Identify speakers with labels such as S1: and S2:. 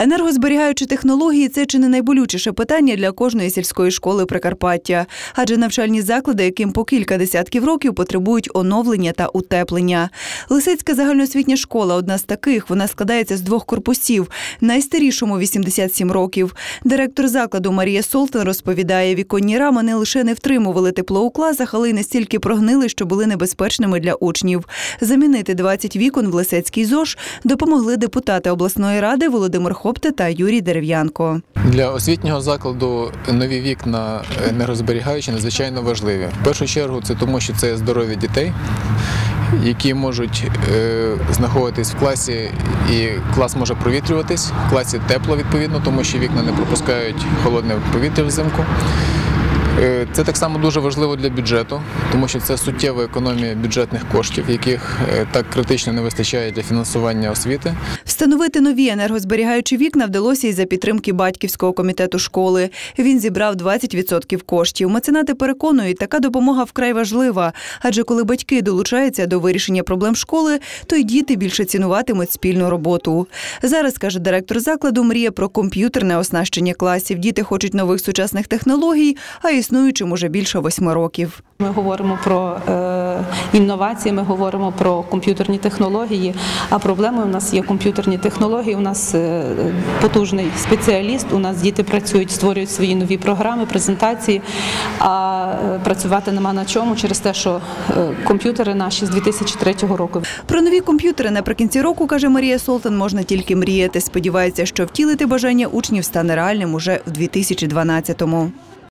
S1: Енергозберігаючі технології це чи не найболючіше питання для кожної сільської школи Прикарпаття, адже навчальні заклади, яким по кілька десятків років потребують оновлення та утеплення. Лисицька загальноосвітня школа одна з таких. Вона складається з двох корпусів. Найстарішому 87 років. Директор закладу Марія Солтен розповідає, віконні рами не лише не втримували тепло у класах, але й настільки прогнили, що були небезпечними для учнів. Замінити 20 вікон в Лисецький ЗОЖ допомогли депутати обласної ради Володимир Хопте та Юрій Дерев'янко.
S2: Для освітнього закладу нові вікна енергозберігаючі надзвичайно важливі. В першу чергу це тому, що це здоров'я дітей, які можуть е, знаходитись в класі, і клас може провітрюватись. В класі тепло відповідно, тому що вікна не пропускають холодне повітря взимку. Е, Це так само дуже важливо для бюджету, тому що це суттєва економія бюджетних коштів, яких е, так критично не вистачає для фінансування освіти.
S1: Встановити нові енергозберігаючі вікна вдалося й за підтримки батьківського комітету школи. Він зібрав 20% коштів. Меценати переконують, така допомога вкрай важлива. Адже коли батьки долучаються до вирішення проблем школи, то й діти більше цінуватимуть спільну роботу. Зараз каже директор закладу, мріє про комп'ютерне оснащення класів. Діти хочуть нових сучасних технологій, а існуючим уже більше восьми років.
S3: Ми говоримо про е, інновації, ми говоримо про комп'ютерні технології. А проблемою у нас є комп'ютерні технології. У нас е, потужний спеціаліст. У нас діти працюють, створюють свої нові програми, презентації. А е, працювати нема на чому через те, що комп'ютери наші з 2003 року.
S1: Про нові комп'ютери наприкінці року, каже Марія Солтан, можна тільки мріяти. Сподівається, що втілити бажання учнів стане реальним уже в 2012-му.